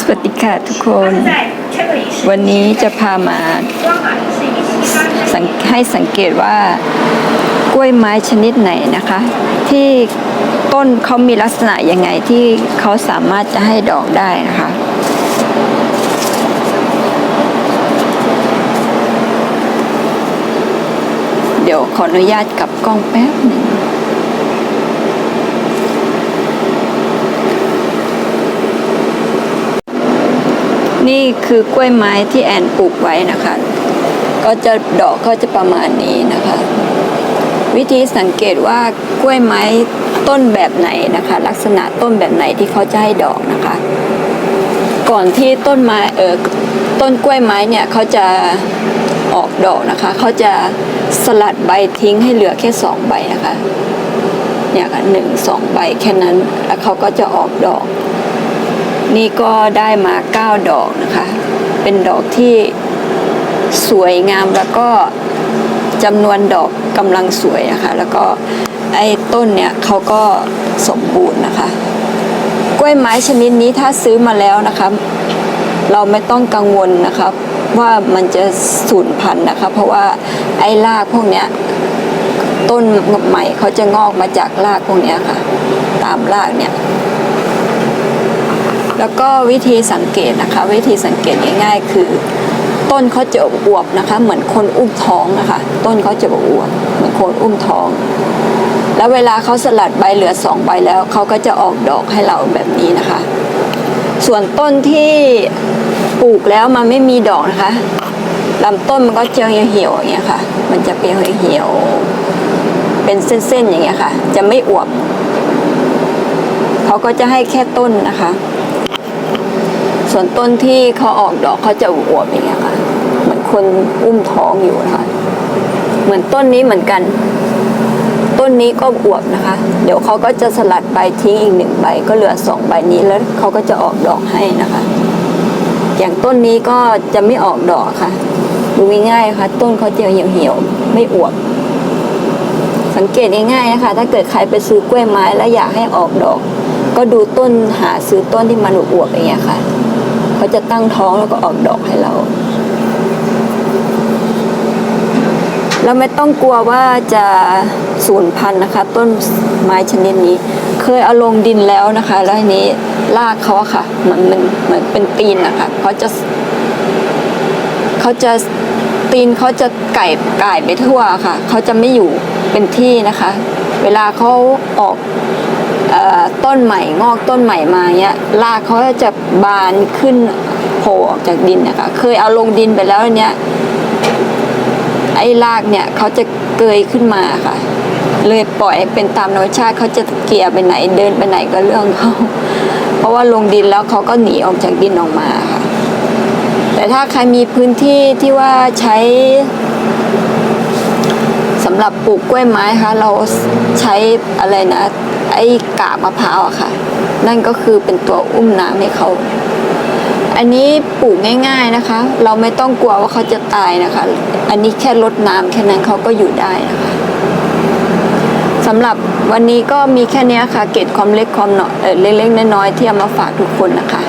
สวัสดีค่ะทุกคน วันนี้จะพามาให้สังเกตว่ากล้วยไม้ชนิดไหนนะคะ ที่ต้นเขามีลักษณะยังไงที่เขาสามารถจะให้ดอกได้นะคะเดี๋ยวขออนุญาตกับกล้องแป๊บหนึ่ง นี่คือกล้วยไม้ที่แอนปลูกไว้นะคะ ก็จะดอกก็จะประมาณนี้นะคะ วิธีสังเกตว่ากล้วยไม้ต้นแบบไหนนะคะ ลักษณะต้นแบบไหนที่เขาจะให้ดอกนะคะ ก่อนที่ต้นไม้เออต้นกล้วยไม้เนี่ยเขาจะออกดอกนะคะ เขาจะสลัดใบทิ้งให้เหลือแค่สองใบนะคะเนี่ยค่ะหนึ่งสองใบแค่นั้นแล้วเขาก็จะออกดอก นี่ก็ได้มาเก้าดอกนะคะ เป็นดอกที่สวยงามแล้วก็จำนวนดอกกำลังสวยนะคะ แล้วก็ไอ้ต้นเนี่ยเขาก็สมบูรณ์นะคะ กล้วยไม้ชนิดนี้ถ้าซื้อมาแล้วนะคะ เราไม่ต้องกังวลนะคะว่ามันจะสูญพันธุ์นะคะ เพราะว่าไอ้รากพวกเนี้ยต้นใหม่เขาจะงอกมาจากรากพวกเนี้ยค่ะ ตามรากเนี่ย แล้วก็วิธีสังเกตนะคะ วิธีสังเกตง่าย ๆ คือ ต้นเขาจะอวบนะคะ เหมือนคนอุ้มท้องนะคะ ต้นเขาจะอวบเหมือนคนอุ้มท้อง แล้วเวลาเขาสลัดใบเหลือสองใบแล้วเขาก็จะออกดอกให้เราแบบนี้นะคะ ส่วนต้นที่ปลูกแล้วมันไม่มีดอกนะคะลำต้นมันก็จะเหี่ยวอย่างเงี้ยค่ะ มันจะเป็นเหี่ยวเป็นเส้นๆอย่างเงี้ยค่ะ จะไม่อวบ เขาก็จะให้แค่ต้นนะคะ ส่วนต้นที่เขาออกดอกเขาจะอวบอย่างเงี้ยค่ะเหมือนคนอุ้มท้องอยู่นะคะเหมือนต้นนี้เหมือนกัน ต้นนี้ก็อวบนะคะ เดี๋ยวเขาก็จะสลัดใบทิ้งอีกหนึ่งใบ ก็เหลือสองใบนี้แล้วเขาก็จะออกดอกให้นะคะ อย่างต้นนี้ก็จะไม่ออกดอกค่ะดูง่ายๆค่ะ ต้นเขาจะเหี่ยวๆไม่อวบสังเกตง่ายๆนะคะ ถ้าเกิดใครไปซื้อกล้วยไม้แล้วอยากให้ออกดอก ก็ดูต้นหาซื้อต้นที่มันอวบๆอย่างเงี้ยค่ะ เขาจะตั้งท้องแล้วก็ออกดอกให้เราเราไม่ต้องกลัวว่าจะสูญพันธุ์นะคะ ต้นไม้ชนิดนี้ เคยเอาลงดินแล้วนะคะ แล้วทีนี้รากเขาค่ะมือนมันเหมือนเป็นตีนนะคะเขาจะเขาจะตีนเขาจะไก่ไก่ไปทั่วค่ะเขาจะไม่อยู่เป็นที่นะคะ เวลาเขาออก ต้นใหม่งอกต้นใหม่มาเนี้ยรากเขาจะบานขึ้นโผล่ออกจากดินนะคะเคยเอาลงดินไปแล้วเนี้ยไอ้รากเนี่ยเขาจะเกยขึ้นมาค่ะ เลยปล่อยเป็นตามธรรมชาติเขาจะเกี่ยไปไหนเดินไปไหนก็เรื่องเขาเพราะว่าลงดินแล้วเขาก็หนีออกจากดินออกมาค่ะแต่ถ้าใครมีพื้นที่ที่ว่าใช้ำหรับปลูกกล้วยไม้ค่ะเราใช้อะไรนะ ไอ้กากมะพร้าวอะค่ะ นั่นก็คือเป็นตัวอุ้มน้ำให้เขา อันนี้ปลูกง่าย ๆนะคะ เราไม่ต้องกลัวว่าเขาจะตายนะคะ อันนี้แค่ลดน้ำแค่นั้นเขาก็อยู่ได้นะคะสำหรับวันนี้ก็มีแค่นี้ค่ะ เกร็ดความเล็กความหน่อยเอ่อเล็กๆน้อยๆที่เอามาฝากทุกคนนะคะ